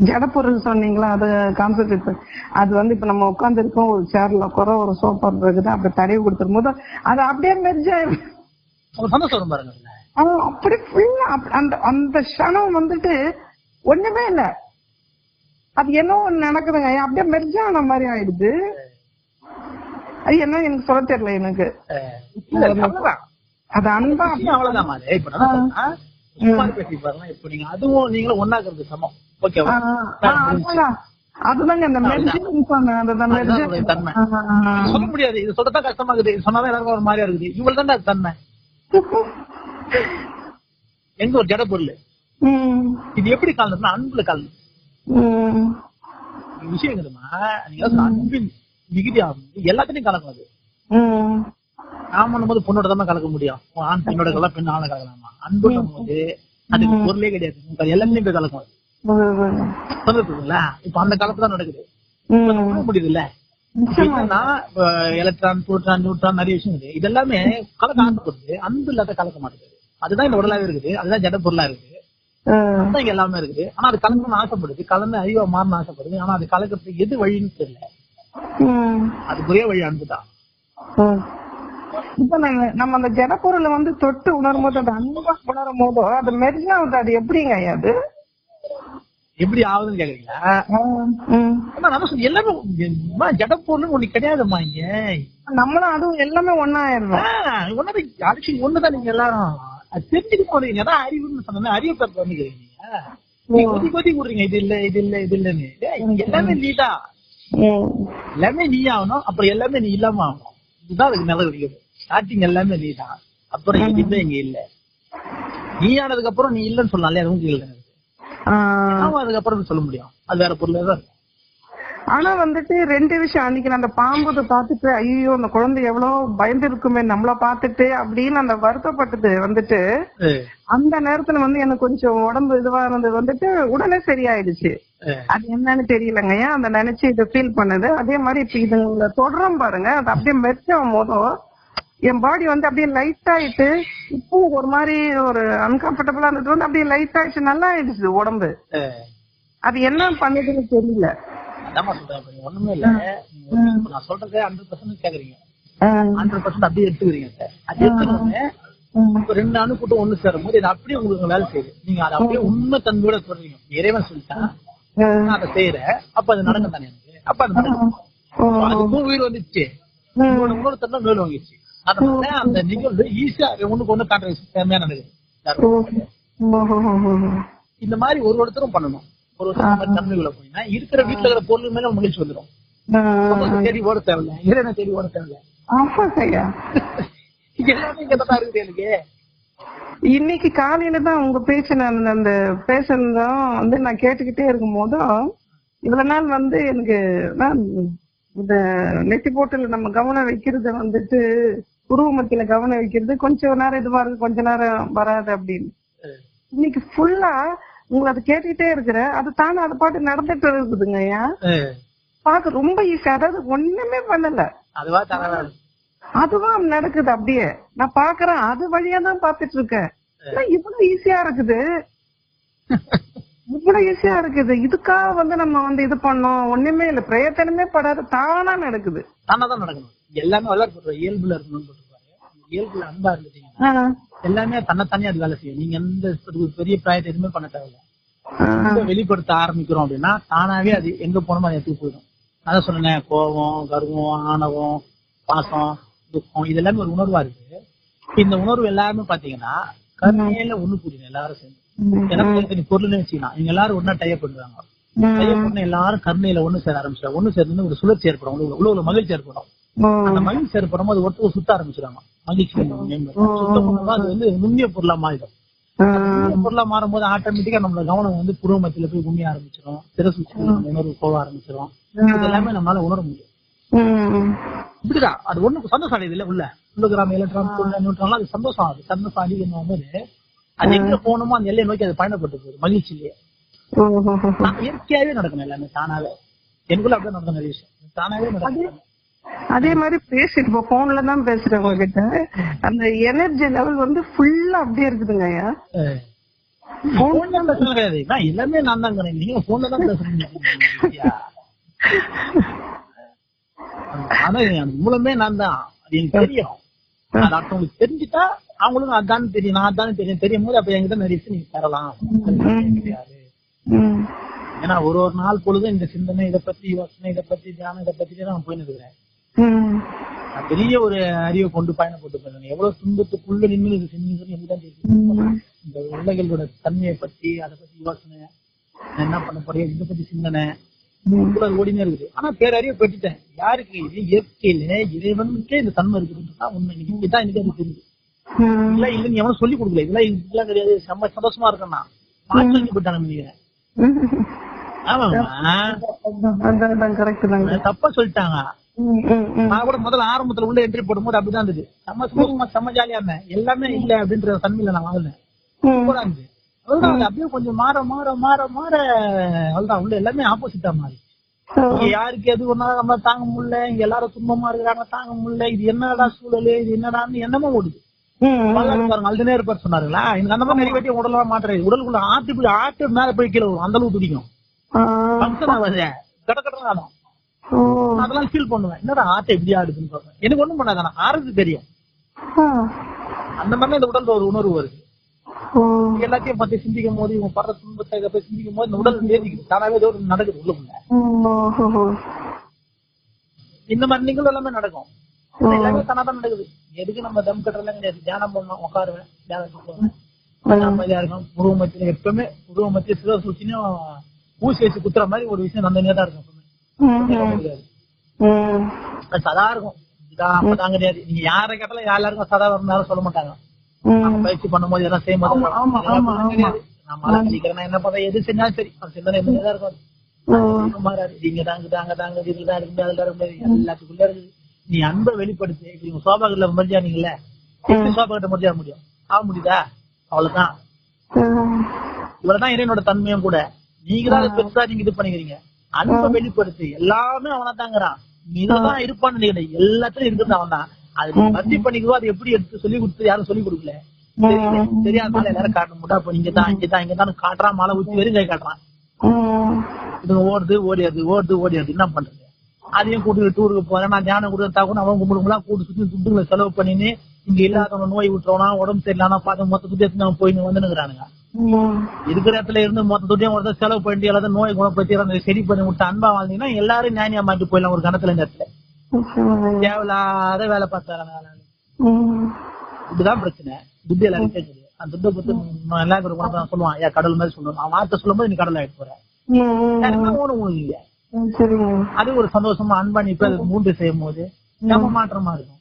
ஜடப்பொருள் சொன்னீங்களா? அது கான்சென்ட்ரேட் அது வந்து இப்ப நம்ம உட்கார்ந்து இருக்கோம் ஒரு சேர்ல குறை ஒரு சோஃபா இருக்குது அப்படி தடவி கொடுத்துரும் போது அது அப்படியே மெர்ஜ் சந்தோஷம் பாருங்க அப்படி ஃபுல்லா அந்த அந்த க்ஷணம் வந்துட்டு ஒண்ணுமே இல்ல. அது என்ன ஒண்ணு நடக்குதுங்க. அப்படியே மெர்ஜ் ஆன மாதிரி ஆயிடுது. அது என்ன எனக்கு சொல்ல தெரியல எனக்கு. அது அன்பா அவ்வளவுதான். பேசி பாருங்க இப்ப நீங்க அதுவும் நீங்களும் ஒன்னாக்குறது சமம். ஓகேவா. அதுதாங்க இந்த மெர்ஜிங் தன்மை. சொல்ல முடியாது. இது சொல்லத்தான் கஷ்டமா இருக்குது இது எல்லாருக்கும் ஒரு மாதிரியா இருக்குது. இவள் தான் தன்மை. எங்க ஒரு ஜட பொருள். இது எப்படி கலந்துனா அன்புல கலந்து விஷயம் இருக்குதுமா நீங்க அன்பின் மிகுதி ஆகும் எல்லாத்தையும் கலக்கும் அது. ம் நாம போது பொண்ணோட தான் கலக்க முடியும். ஆண் பெண்ணோட கலக்கலாம் பெண் ஆணை கலக்கலாமா? அன்பு போது அதுக்கு பொருளே கிடையாது. எல்லாத்தையும் போய் கலக்கும் சொல்லுங்களா இப்ப அந்த காலத்துல தான் நடக்குது. ம். பண்ண முடியுது இல்ல என்னன்னா எலக்ட்ரான் புரோட்டான் நியூட்ரான் நிறைய விஷயம் இருக்குது. இது எல்லாமே கலக்க ஆசைப்படுது அன்பு இல்லாத கலக்க மாட்டேங்குது. அதுதான் இந்த உடலாவே இருக்குது. அதுதான் ஜட பொருளா இருக்குது. அதுதான் இங்க எல்லாமே இருக்குது. ஆனா அது கலக்கணும்னு ஆசைப்படுது. கலந்து அறிவா மாறணும் ஆசைப்படுது. ஆனா அது கலக்கிறதுக்கு எது வழின்னு தெரியல. ம். அதுக்கு ஒரே வழி அன்பு தான் ம். இப்ப நம்ம அந்த ஜடப்பொருளை வந்து தொட்டு உணரும் போது அது அன்பா உணரும் போதோ அது மெர்ஜ் ஆகுது அது எப்படிங்க அது? எப்படி ஆகுதுன்னு கேக்குறீங்களா? நம்ம எல்லாமே அம்மா, ஜட பொருள்னு ஒண்ணு கிடையாதும்மா இங்க. நம்மளும் அதுவும் எல்லாமே ஒன்னா ஆயிடுறோம் ஒன்னது அரிசி ஒண்ணுதான் நீங்க எல்லாரும் அது தெரிஞ்சுட்டு போறீங்க அதான் அறிவுன்னு சொன்ன அறிவு பேர் வந்துக்கிறீங்க நீங்க கொதி கொதி விடுறீங்க இது இல்ல இது இல்ல இது இல்லன்னு. எல்லாமே நீதான். எல்லாமே நீ ஆகணும் அப்புறம் எல்லாமே நீ இல்லாம ஆகணும். இதுதான் அதுக்கு நல்ல இருக்குது ஸ்டார்டிங் எல்லாமே நீ தான் அப்புறம் எதுவுமே இங்க இல்ல. நீ ஆனதுக்கு அப்புறம் நீ இல்லன்னு சொல்லலாம் அது உங்களுக்கு இல்லை ஆ. ஆமா அதுக்கப்புறம் சொல்ல முடியும். அது வேற பொருள் தான். ஆனா வந்துட்டு ரெண்டு விஷயம். அன்னைக்கு நான் அந்த பாம்புதை பார்த்துட்டு ஐயோ அந்த குழந்தை எவ்வளவு பயந்து இருக்குமே நம்மள பார்த்துட்டு அப்படின்னு அந்த வருத்தப்பட்டது வந்துட்டு அந்த நேரத்துல வந்து எனக்கு கொஞ்சம் உடம்பு இதுவா இருந்தது. வந்துட்டு உடனே சரியாயிடுச்சு. அது என்னன்னு தெரியலங்க. ஏன்? அந்த நினைச்சு இதை ஃபீல் பண்ணது. அதே மாதிரி இப்ப இதுங்களை தொடரும் பாருங்க. அது அப்படியே மெச்சாகும் போதும். என் பாடி வந்து அப்படியே லைட் ஆயிட்டு இப்போ ஒரு மாதிரி ஒரு அன்கம்ஃபர்டபுளா இருந்தது. வந்து அப்படியே லைட் ஆயிடுச்சு நல்லா ஆயிடுச்சு உடம்பு. அது என்ன பண்ணுதுன்னு தெரியல. சொல்றேன் ஒண்ணுமே இல்ல. நான் சொல்றதே ஹண்ட்ரட் பர்சன்ட் கேக்குறீங்க. ஹண்ட்ரட் பர்சன்ட் அப்படியே எடுத்துக்கிறீங்க சார் அது எடுத்துக்கோங்க உம் இப்ப ரெண்டு அணு கூட்டம் ஒண்ணு சேரும் போது இது அப்படியே உங்களுக்கு வேலை செய்யுது. நீங்க அதை அப்படியே உண்மை தன்மையோட சொல்றீங்க. இறைவன் சொல்லிட்டான் நான் அதை செய்யறேன். அப்ப அது நடக்கும் தானே எனக்கு? அப்ப அது நடக்கும். அதுக்கும் உயிர் வந்துச்சு. உங்களோட உணர்வு தன்மை மேல் வாங்கிச்சு அதனால அந்த நிகழ்வு ஈஸியா ஒண்ணுக்கு ஒண்ணு கான்ட்ராக்ட் தேவையா நடக்குது. இந்த மாதிரி ஒரு ஒருத்தரும் பண்ணணும். ஒரு ஒருத்தர் தன்மைக்குள்ள இருக்கிற வீட்டுல இருக்கிற பொருள் மேல மகிழ்ச்சி வந்துடும் தேடி ஓட தேவையில்ல. இறைவனை தேடி ஓட தேவையில்ல. எல்லாமே இங்க தான் இருக்குது எனக்கு. இன்னைக்கு காலையில தான் உங்க பேச்சு நான் அந்த பேசுனதும் வந்து நான் கேட்டுக்கிட்டே இருக்கும் போதும் இவ்வளவு நாள் வந்து எனக்கு நான் இந்த நெத்தி போட்டுல நம்ம கவனம் வைக்கிறது வந்துட்டு உருவமத்தில கவனம் வைக்கிறது கொஞ்சம் நேரம் இதுவா இருக்கு கொஞ்ச நேரம் வராது அப்படின்னு. இன்னைக்கு ஃபுல்லா உங்களை அதை கேட்டுக்கிட்டே இருக்கிறேன் அது தானே அது பாட்டு நடந்துட்டு இருக்குதுங்க அஹ் பார்க்க ரொம்ப ஈஸியா அதாவது ஒண்ணுமே பண்ணல. அதுவா அதுதான் நடக்குது? அப்படியே. நான் பாக்குறேன் அது வழியா தான் பாத்துட்டு இருக்கேன் இவ்வளவு ஈஸியா இருக்குது. இவ்வளவு ஈஸியா இருக்குது. இதுக்காக வந்து நம்ம வந்து இது பண்ணோம். ஒண்ணுமே இல்ல. பிரயத்தனமே படாத தானா நடக்குது. தானா தான் நடக்கணும். எல்லாமே வளர் போட்டுருவோம் இயல்புல இருக்கணும்னு போட்டுருப்பாரு இயல்புல அன்பா இருந்துட்டீங்கன்னா எல்லாமே தன்னைத்தானே அது வேலை செய்யும். நீங்க எந்த பெரிய பிராயத்தை எதுவுமே பண்ண தேவையில்ல. வெளிப்படுத்த ஆரம்பிக்கிறோம் அப்படின்னா தானாவே அது எங்க போனோமோ அது எடுத்துட்டு போயிடும். அதான் சொன்னேன். கோபம் கர்வம் ஆணவம் பாசம் துக்கம் இது எல்லாமே ஒரு உணர்வா இருக்கு. இந்த உணர்வு எல்லாருமே பாத்தீங்கன்னா கருணையில ஒண்ணு புரியும் எல்லாரும் சேர்ந்து. எனக்கு பொருள்னு வச்சுக்கலாம் இவங்க எல்லாரும் ஒன்னா டைப் பண்றாங்க. டைப் பண்ண எல்லாரும் கருணையில ஒண்ணு சேர ஆரம்பிச்சாங்க ஒண்ணு சேர்ந்து ஒரு சுழற்சி ஏற்படும். உள்ள உள்ள மகிழ்ச்சி ஏற்படும். அந்த மகிழ்ச்சி ஏற்படும் போது ஒருத்தர் சுத்த ஆரம்பிச்சிருவாங்க மகிழ்ச்சி. சுத்தம் அது வந்து நுண்ணிய பொருளா மாறிடும். பொருளா மாறும்போது ஆட்டோமேட்டிக்கா நம்மளோட கவனம் வந்து புருவ மத்தியில போய் கும்மிய ஆரம்பிச்சிடும் சிரசு உணர்வு போக ஆரம்பிச்சிடும் இது எல்லாமே நம்மளால உணர முடியும். இப்படிதான். அது ஒண்ணு சந்தோஷம் அடையுது இல்ல உள்ள உள்ள கிராம எலக்ட்ரான் நியூட்ரான் அது சந்தோஷம் ஆகுது. சந்தோஷம் அதிகமாகும் போது அது எங்க போகணுமோ அந்த எல்லையை நோக்கி அது பயணப்பட்டு போகுது மகிழ்ச்சியிலேயே இயற்கையாவே நடக்கணும் எல்லாமே தானாவே. எனக்குள்ள அப்படியே நடந்த நிறைய விஷயம். தானாவே நடக்கும். அதே மாதிரி பேசிட்டு இப்போ போன்ல தான் பேசுறேன் உங்ககிட்ட. அந்த எனர்ஜி லெவல் வந்து ஃபுல்லா அப்படியே இருக்குதுங்க ஐயா. போன்ல பேசுறது கிடையாது. நான் எல்லாமே நான் தான் நீங்க போன்ல தான் பேசுறீங்க. ஆனா மூலமே நான் தான். அது எனக்கு தெரியும். அது அடுத்தவங்களுக்கு தெரிஞ்சுட்டா அவங்களுக்கும் அதான் தெரியும் நான் அதான் தெரியும். தெரியும் போது அப்ப என்கிட்ட நிறைய விஷயம் நீங்க தரலாம். கிடையாது. ஏன்னா ஒரு ஒரு நாள் பொழுதும் இந்த சிந்தனை இதை பத்தி யோசனை இதை பத்தி தியானம் இதை பத்தி நான் போயின்னு இருக்கிறேன். பெரிய ஒரு அறிவை கொண்டு பயணப்பட்டு போயிருந்தேன். எவ்வளவு துன்பத்துக்குள்ள நின்று இது செஞ்சு எனக்கு தான் தெரியும். இந்த உலகளோட தன்மையை பத்தி அதை பத்தி யோசனை என்ன பண்ண போறேன் இதை பத்தி சிந்தனை ஓடினே இருக்குது. ஆனா பேரறிவை பெற்றுட்டேன். யாருக்கு? இது இயற்கையில இறைவனுக்கே இந்த தன்மை இருக்குதுன்றதுதான் உண்மை. இன்னைக்கு இதான் எனக்கு அது தெரியுது. இல்ல இல்ல எவனும் சொல்லி கொடுக்கல. இதெல்லாம் இதெல்லாம் கிடையாது. செம்ம சந்தோஷமா இருக்கேன் மாற்றி சொல்லி போயிட்டாங்க நினைக்கிறேன். தப்பா சொல்லிட்டாங்க. நான் கூட முதல்ல ஆரம்பத்துல உள்ள என்ட்ரி போடும்போது அப்படிதான் இருந்தது. செம்ம சந்தோஷமா செம்ம ஜாலியா இருந்தேன். எல்லாமே இல்ல அப்படின்ற தன்மையில நான் வாழ்ந்தேன். அது அப்படியே கொஞ்சம் மாற மாற மாற மாற. அதுதான் உள்ள எல்லாமே ஆப்போசிட்டா மாறி. யாருக்கு எது ஒன்னா நம்ம தாங்க முடியல. இங்க எல்லாரும் துன்பமா இருக்கிறாங்க தாங்க முடியல. இது என்னடா சூழல்? இது என்னடான்னு என்னமோ ஓடுது. அல்டனே இருப்பார் சொன்னாருங்களா? எனக்கு அந்த மாதிரி நிறைய வாட்டி உடலாம் மாட்டுறது உடலுக்குள்ள ஆட்டு போய் ஆட்டு மேல போய் கீழே வரும் அந்த அளவுக்கு துடிக்கும். ஃபங்க்ஷன் ஆகாது. கட ஆடும். நான் அதெல்லாம் ஃபீல் பண்ணுவேன். என்னடா ஆட்டை எப்படி ஆடுதுன்னு பார்ப்பேன் எனக்கு ஒண்ணும் பண்ணாது ஆனா ஆறுது தெரியும். அந்த மாதிரி இந்த உடல்ல ஒரு உணர்வு வருது. எல்லாத்தையும் பத்தி சிந்திக்கும் போது இவங்க படுற துன்பத்தை போய் சிந்திக்கும் போது இந்த உடல் தேதிக்குது தானாவே ஏதோ நடக்குது உள்ளுக்குள்ள. இந்த மாதிரி நிகழ்வு எல்லாமே நடக்கும். எல்லாமே தானாதான் நடக்குது. எதுக்கு நம்ம தம் கட்டுறதுலாம் கிடையாது. தியானம் பண்ணோம் உட்காருவேன் தியானத்துக்கு போவேன் அமைதியா இருக்கும். உருவ மத்தியில எப்பவுமே உருவ மத்திய சிவ சூழ்ச்சியும் ஊசி வச்சு குத்துற மாதிரி ஒரு விஷயம் நடந்துட்டே தான் இருக்கும். அது சதா இருக்கும். இதான் அப்பதான் கிடையாது. நீங்க யாரை கேட்டாலும் எல்லாருக்கும் சதா வரணும் சொல்ல மாட்டாங்க. நம்ம பயிற்சி பண்ணும்போது ஆமா, ஆமா, அதெல்லாம் கிடையாது. நான் மழை கழிக்கிறேன் என்ன பண்றேன் எது செஞ்சாலும் சரி. அது சிந்தனை தான் இருக்கும் மாறாது இங்க தாங்க தாங்க தாங்க இதுல தான் இருக்கு அதுல இருக்கு எல்லாத்துக்குள்ள இருக்குது. நீ அன்பை வெளிப்படுத்து. நீங்க சோபா கட்டில மரியாதீங்கல்ல எப்படி சோபா கட்ட மரியாதை முடியும். ஆக முடியுதா? அவ்வளவுதான். இவ்வளவுதான் இறைவனோட தன்மையும் கூட. நீங்க தான் பெருசா நீங்க இது பண்ணிக்கிறீங்க. அன்பை வெளிப்படுத்து. எல்லாமே அவனா தாங்கிறான் நீ இதுலதான் இருப்பான்னு நினைக்கிறேன். எல்லாத்துலயும் இருக்கிறது அவன் தான் அது நீ மத்தி பண்ணிக்கோ அது எப்படி எடுத்து சொல்லி கொடுத்து யாரும் சொல்லி கொடுக்கல. தெரியாதனால எல்லாரும் காட்ட முடியும் அப்ப இங்க தான் இங்க தான் இங்க தான் காட்டுறான். மலை ஊத்தி வெறும் கை காட்டுறான். இது ஓடுது ஓடிடுது ஓடுது ஓடிடுது என்ன பண்றது? அதையும் கூட்டிட்டு டூருக்கு போறேன். நான் தியானம் கொடுத்தா கூட அவன் கும்பிடுங்களா கூட்டு சுத்தி துட்டுங்களை செலவு பண்ணின்னு இங்க இல்லாதவங்க நோய் விட்டுறவனா உடம்பு சரியில்லாம பார்த்து மொத்த துட்டு அவன் போயின்னு வந்துனுக்குறானுங்க இருக்கிற இடத்துல இருந்து மொத்த துட்டியும் ஒருத்தர் செலவு பண்ணிட்டு எல்லாத்தையும் நோய் குணப்படுத்தி அந்த சரி பண்ணி விட்டு அன்பா வாழ்ந்தீங்கன்னா எல்லாரும் ஞானியா மாட்டி போயிடலாம் ஒரு கணத்துல இந்த இடத்துல. தேவையில்லாத வேலை பார்த்தாங்க இதுதான் பிரச்சனை. துட்டு எல்லாரும் கேட்குது அந்த துட்டை பத்தி நான் எல்லா பேரும் கூட சொல்லுவான். ஏன் கடல் மாதிரி சொல்லுவான். அவன் வார்த்தை சொல்லும்போது நீ கடல் ஆயிட்டு போற. ம், இல்லையா அது ஒரு சந்தோஷமா அன்பா நீ இப்ப அதை மூன்று செய்யும் போது நம்ம மாற்றமா இருக்கும்.